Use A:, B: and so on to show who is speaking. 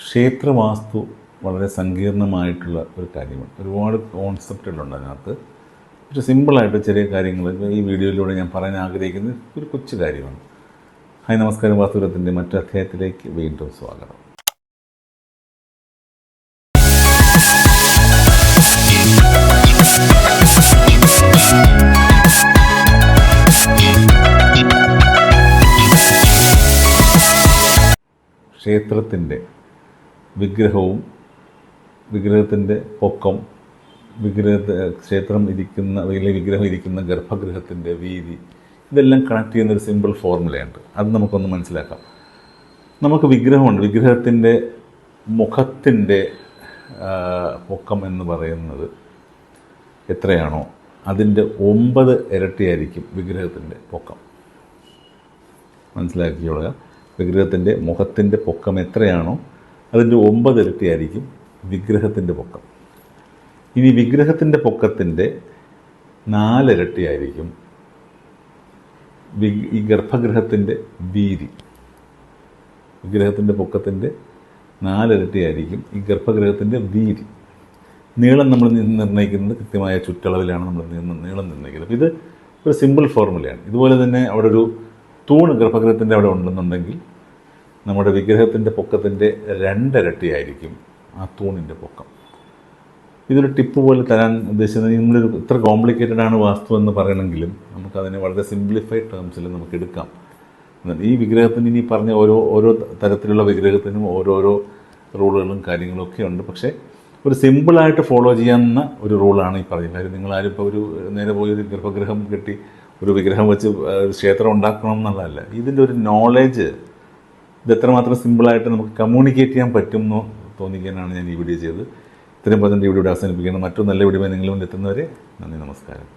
A: ക്ഷേത്രവാസ്തു വളരെ സങ്കീർണമായിട്ടുള്ള ഒരു കാര്യമാണ്. ഒരുപാട് കോൺസെപ്റ്റുകളുണ്ട് അതിനകത്ത്. പക്ഷേ സിമ്പിളായിട്ട് ചെറിയ കാര്യങ്ങൾ ഈ വീഡിയോയിലൂടെ ഞാൻ പറയാൻ ആഗ്രഹിക്കുന്ന ഒരു കൊച്ചു കാര്യമാണ്. ഹായ് നമസ്കാരം വാസ്തുരത്തിന്റെ മറ്റു അധ്യായത്തിലേക്ക് വീണ്ടും സ്വാഗതം. ക്ഷേത്രത്തിന്റെ വിഗ്രഹവും വിഗ്രഹത്തിന്റെ പൊക്കം വിഗ്രഹത്തെ ക്ഷേത്രം ഇരിക്കുന്ന അല്ലെങ്കിൽ വിഗ്രഹം ഇരിക്കുന്ന ഗർഭഗൃഹത്തിന്റെ വീതി ഇതെല്ലാം കണക്ട് ചെയ്യുന്ന ഒരു സിമ്പിൾ ഫോർമുലയുണ്ട് അത് നമുക്കൊന്ന് മനസ്സിലാക്കാം. നമുക്ക് വിഗ്രഹമുണ്ട്. വിഗ്രഹത്തിന്റെ മുഖത്തിന്റെ പൊക്കം എന്ന് പറയുന്നത് എത്രയാണോ അതിന്റെ ഒമ്പത് ഇരട്ടിയായിരിക്കും വിഗ്രഹത്തിന്റെ പൊക്കം. മനസ്സിലാക്കിയോളുക വിഗ്രഹത്തിന്റെ മുഖത്തിന്റെ പൊക്കം എത്രയാണോ അതിന്റെ ഒമ്പത് ഇരട്ടിയായിരിക്കും വിഗ്രഹത്തിന്റെ പൊക്കം. ഇനി വിഗ്രഹത്തിന്റെ പൊക്കത്തിന്റെ നാലിരട്ടിയായിരിക്കും ഈ ഗർഭഗൃഹത്തിന്റെ വീതി. വിഗ്രഹത്തിന്റെ പൊക്കത്തിന്റെ നാലിരട്ടിയായിരിക്കും ഈ ഗർഭഗൃഹത്തിന്റെ വീതി. നീളം നമ്മൾ നിർണയിക്കുന്നത് കൃത്യമായ ചുറ്റളവിലാണ് നമ്മൾ നീളം നിർണയിക്കുന്നത്. അപ്പോൾ ഇത് ഒരു സിമ്പിൾ ഫോർമുലയാണ്. ഇതുപോലെ തന്നെ അവിടെ ഒരു തൂണ് ഗർഭഗൃഹത്തിന്റെ അവിടെ ഉണ്ടെന്നുണ്ടെങ്കിൽ നമ്മുടെ വിഗ്രഹത്തിന്റെ പൊക്കത്തിന്റെ രണ്ടിരട്ടിയായിരിക്കും ആ തൂണിന്റെ പൊക്കം. ഇതൊരു ടിപ്പ് പോലെ തരാൻ ഉദ്ദേശിച്ചത് നമ്മളൊരു ഇത്ര കോംപ്ലിക്കേറ്റഡ് ആണ് വാസ്തു എന്ന് പറയണമെങ്കിലും നമുക്കതിനെ വളരെ സിംപ്ലിഫൈഡ് ടേംസിൽ നമുക്ക് എടുക്കാം. ഈ വിഗ്രഹത്തിന് ഇനി പറഞ്ഞ ഓരോ ഓരോ തരത്തിലുള്ള വിഗ്രഹത്തിനും ഓരോരോ റൂളുകളും കാര്യങ്ങളും ഒക്കെ ഉണ്ട്. പക്ഷേ ഒരു സിമ്പിളായിട്ട് ഫോളോ ചെയ്യാവുന്ന ഒരു റൂളാണ് ഈ പറയുന്നത്. കാര്യം നിങ്ങളാരും ഇപ്പോൾ ഒരു നേരെ പോയി ഒരു ഗർഭഗൃഹം കെട്ടി ഒരു വിഗ്രഹം വെച്ച് ക്ഷേത്രം ഉണ്ടാക്കണം എന്നുള്ളതല്ല ഇതിന്റെ ഒരു നോളേജ് ഇത് എത്രമാത്രം സിമ്പിളായിട്ട് നമുക്ക് കമ്മ്യൂണിക്കേറ്റ് ചെയ്യാൻ പറ്റുമെന്ന് തോന്നിക്കാനാണ് ഞാൻ ഈ വീഡിയോ ചെയ്തത്. ഇത്രയും പറഞ്ഞിട്ട് ഈ വീഡിയോ അവസാനിപ്പിക്കുകയാണ്. മറ്റൊരു നല്ല വീഡിയോ നിങ്ങളുടെ മുന്നിൽ എത്തുന്നവരെ നന്ദി നമസ്കാരം.